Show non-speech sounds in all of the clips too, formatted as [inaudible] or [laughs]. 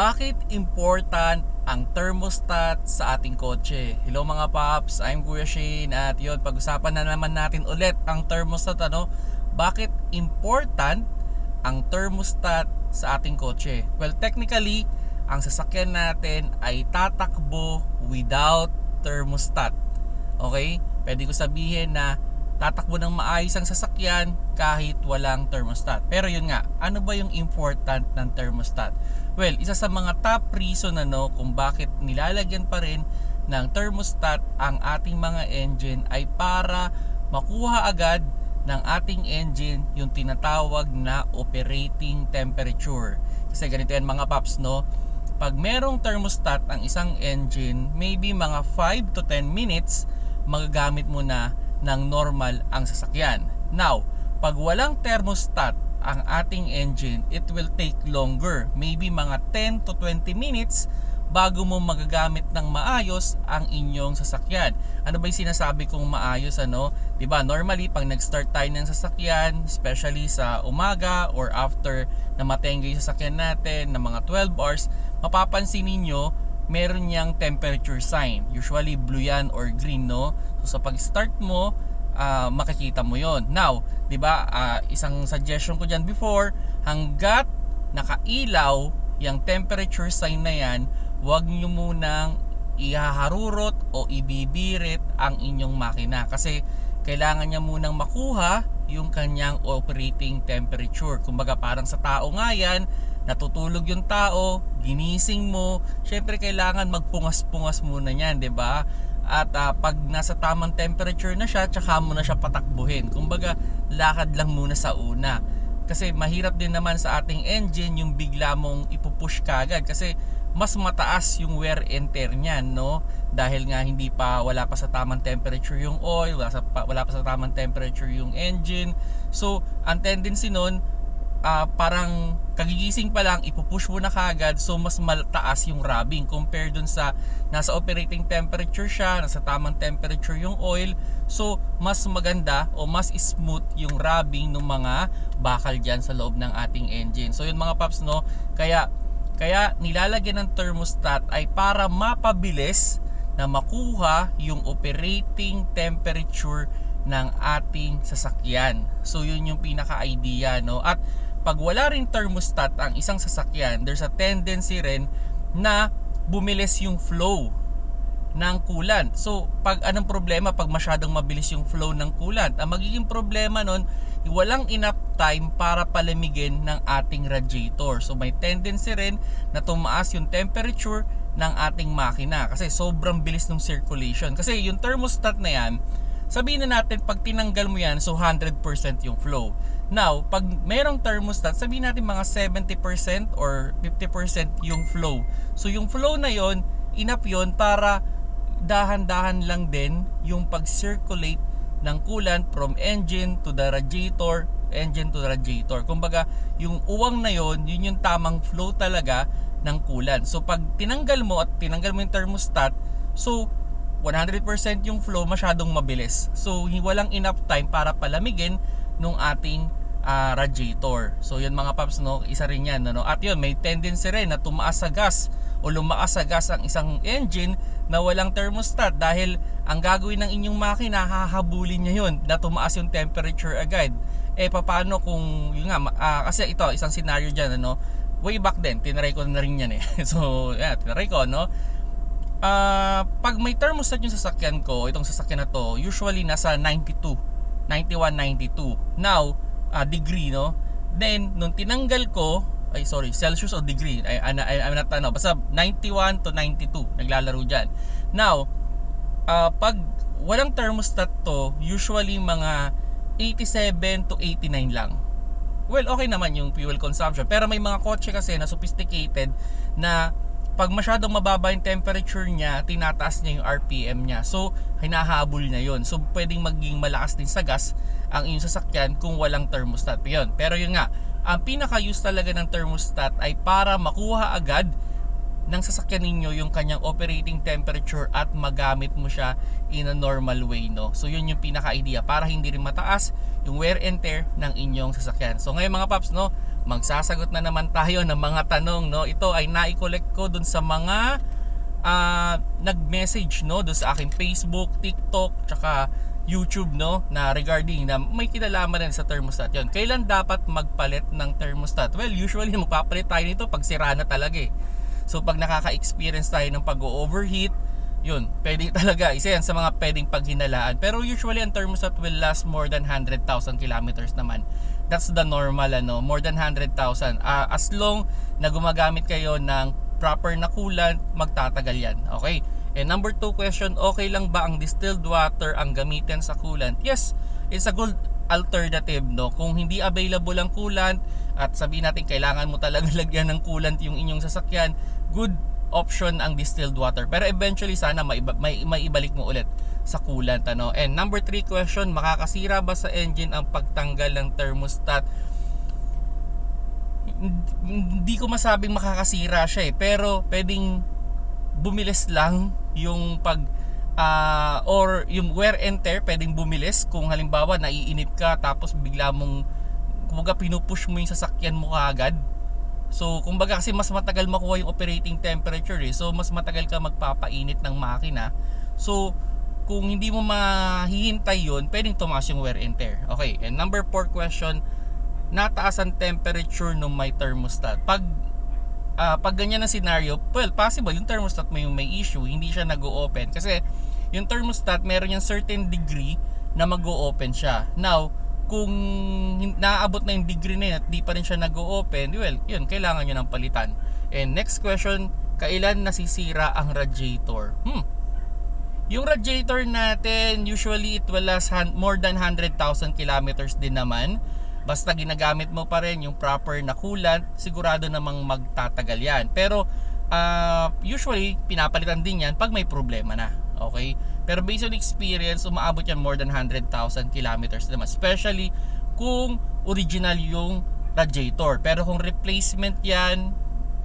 Bakit important ang thermostat sa ating kotse? Hello mga paps, I'm Kuya Shane at yun, pag-usapan na naman natin ulit ang thermostat ano. Bakit important ang thermostat sa ating kotse? Well, technically, ang sasakyan natin ay tatakbo without thermostat. Okay? Pwede ko sabihin na tatakbo ng maayos ang sasakyan kahit walang thermostat. Pero yun nga, ano ba yung important ng thermostat? Well, isa sa mga top reason ano kung bakit nilalagyan pa rin ng thermostat ang ating mga engine ay para makuha agad ng ating engine yung tinatawag na operating temperature. Kasi ganito yan mga paps no, pag merong thermostat ang isang engine, maybe mga 5 to 10 minutes magagamit mo na ng normal ang sasakyan. Now, pag walang thermostat ang ating engine, it will take longer. Maybe mga 10 to 20 minutes bago mo magagamit ng maayos ang inyong sasakyan. Ano ba 'yung sinasabi kong maayos ano? 'Di ba? Normally pag nag-start tayo ng sasakyan, especially sa umaga or after na matengge 'yung sasakyan natin ng mga 12 hours, mapapansin ninyo meron niyang temperature sign. Usually blue yan or green, no? So sa pag-start mo, uh, makikita mo yon. Now, 'di ba? Uh, isang suggestion ko diyan before, hanggat nakailaw yung temperature sign na yan, huwag niyo munang ihaharurot o ibibirit ang inyong makina kasi kailangan niya munang makuha yung kanyang operating temperature. Kumbaga parang sa tao nga yan, natutulog yung tao, ginising mo, syempre kailangan magpungas-pungas muna niyan, 'di ba? At uh, pag nasa tamang temperature na siya, tsaka mo na siya patakbuhin. Kumbaga, lakad lang muna sa una. Kasi mahirap din naman sa ating engine yung bigla mong ipupush kagad kasi mas mataas yung wear and tear niyan, no? Dahil nga hindi pa wala pa sa tamang temperature yung oil, wala, sa, wala pa sa tamang temperature yung engine. So, ang tendency nun, uh, parang kagigising pa lang ipupush mo na kagad so mas mataas yung rubbing compared dun sa nasa operating temperature siya nasa tamang temperature yung oil so mas maganda o mas smooth yung rubbing ng mga bakal dyan sa loob ng ating engine so yun mga paps no kaya kaya nilalagyan ng thermostat ay para mapabilis na makuha yung operating temperature ng ating sasakyan. So yun yung pinaka-idea no. At pag wala ring thermostat ang isang sasakyan, there's a tendency rin na bumilis yung flow ng coolant. So, pag anong problema pag masyadong mabilis yung flow ng coolant? Ang magiging problema nun, walang enough time para palamigin ng ating radiator. So, may tendency rin na tumaas yung temperature ng ating makina kasi sobrang bilis ng circulation. Kasi yung thermostat na yan, sabihin na natin pag tinanggal mo yan, so 100% yung flow. Now, pag merong thermostat, sabihin natin mga 70% or 50% yung flow. So, yung flow na yon enough yon para dahan-dahan lang din yung pag-circulate ng coolant from engine to the radiator, engine to the radiator. Kumbaga, yung uwang na yon yun yung tamang flow talaga ng coolant. So, pag tinanggal mo at tinanggal mo yung thermostat, so 100% yung flow masyadong mabilis. So, walang enough time para palamigin nung ating uh, radiator. So yun mga paps no, isa rin yan no. At yun may tendency rin na tumaas sa gas o lumakas sa gas ang isang engine na walang thermostat dahil ang gagawin ng inyong makina hahabulin niya yun na tumaas yung temperature agad. Eh paano kung yun nga uh, kasi ito isang scenario diyan ano way back then tinry ko na rin yan eh. [laughs] so yeah, tinry ko no. Uh, pag may thermostat yung sasakyan ko, itong sasakyan na to, usually nasa 92, 91, 92. Now, uh, degree no? Then nung tinanggal ko ay sorry Celsius o degree? I, I, I'm not ano basta 91 to 92 naglalaro diyan now uh, pag walang thermostat to usually mga 87 to 89 lang. Well okay naman yung fuel consumption pero may mga kotse kasi na sophisticated na pag masyadong mababa yung temperature niya, tinataas niya yung RPM niya. So, hinahabol niya yon So, pwedeng maging malakas din sa gas ang inyong sasakyan kung walang thermostat. Yun. Pero yun nga, ang pinaka-use talaga ng thermostat ay para makuha agad ng sasakyan ninyo yung kanyang operating temperature at magamit mo siya in a normal way no. So yun yung pinaka idea para hindi rin mataas yung wear and tear ng inyong sasakyan. So ngayon mga paps no, magsasagot na naman tayo ng mga tanong no. Ito ay na-collect ko dun sa mga uh, nag-message no dun sa aking Facebook, TikTok, tsaka YouTube no na regarding na may kinalaman din sa thermostat yon. Kailan dapat magpalit ng thermostat? Well, usually magpapalit tayo nito pag sira na talaga eh. So pag nakaka-experience tayo ng pag-overheat, yun, pwede talaga, isa yan sa mga pwedeng paghinalaan. Pero usually ang thermostat will last more than 100,000 kilometers naman. That's the normal ano, more than 100,000. Uh, as long na gumagamit kayo ng proper na coolant, magtatagal yan. Okay? And number two question, okay lang ba ang distilled water ang gamitin sa coolant? Yes, it's a good alternative no. Kung hindi available ang coolant at sabihin natin kailangan mo talaga [laughs] lagyan ng coolant yung inyong sasakyan, good option ang distilled water. Pero eventually sana maiba, may, maibalik mo ulit sa coolant ano. And number three question, makakasira ba sa engine ang pagtanggal ng thermostat? Hindi ko masabing makakasira siya eh, pero pwedeng bumilis lang yung pag uh, or yung wear and tear pwedeng bumilis kung halimbawa naiinip ka tapos bigla mong kumbaga pinupush mo yung sasakyan mo kaagad so kumbaga kasi mas matagal makuha yung operating temperature eh so mas matagal ka magpapainit ng makina so kung hindi mo mahihintay yun pwedeng tumaas yung wear and tear okay and number 4 question nataas ang temperature ng may thermostat pag uh, pag ganyan na scenario, well, possible yung thermostat mo yung may issue, hindi siya nag-o-open. Kasi yung thermostat, meron yung certain degree na mag-o-open siya. Now, kung naaabot na yung degree na yun at di pa rin siya nag-o-open, well, yun, kailangan nyo ng palitan. And next question, kailan nasisira ang radiator? Hmm. Yung radiator natin, usually it will last more than 100,000 kilometers din naman. Basta ginagamit mo pa rin yung proper na coolant, sigurado namang magtatagal yan. Pero uh, usually pinapalitan din yan pag may problema na. Okay? Pero based on experience, umaabot yan more than 100,000 kilometers naman. Especially kung original yung radiator. Pero kung replacement yan,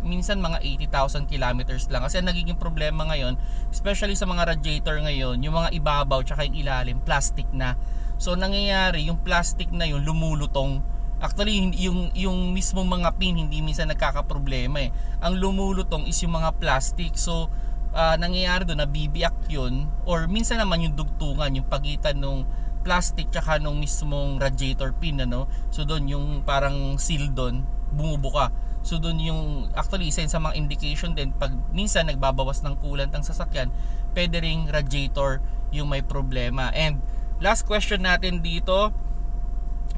minsan mga 80,000 kilometers lang. Kasi ang nagiging problema ngayon, especially sa mga radiator ngayon, yung mga ibabaw tsaka yung ilalim, plastic na. So nangyayari yung plastic na yun lumulutong. Actually yung yung mismong mga pin hindi minsan nagkakaproblema eh. Ang lumulutong is yung mga plastic. So uh, nangyayari doon na bibiyak yun or minsan naman yung dugtungan yung pagitan ng plastic tsaka nung mismong radiator pin ano. So doon yung parang seal doon bumubuka. So doon yung actually isa sa mga indication din pag minsan nagbabawas ng coolant ang sasakyan, pwede ring radiator yung may problema. And last question natin dito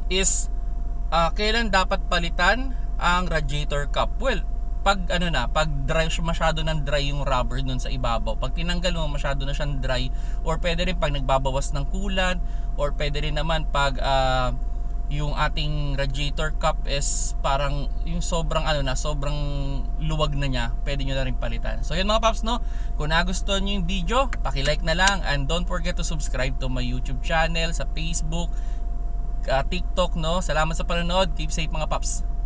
is uh, kailan dapat palitan ang radiator cap? Well, pag ano na, pag dry masyado ng dry yung rubber dun sa ibabaw. Pag tinanggal mo masyado na siyang dry. Or pwede rin pag nagbabawas ng coolant or pwede rin naman pag uh, yung ating radiator cap is parang yung sobrang ano na sobrang luwag na niya pwede nyo na rin palitan. So yun mga paps no? Kung nagustuhan nyo yung video paki-like na lang. And don't forget to subscribe to my youtube channel sa facebook uh, tiktok no? Salamat sa panonood. Keep safe mga paps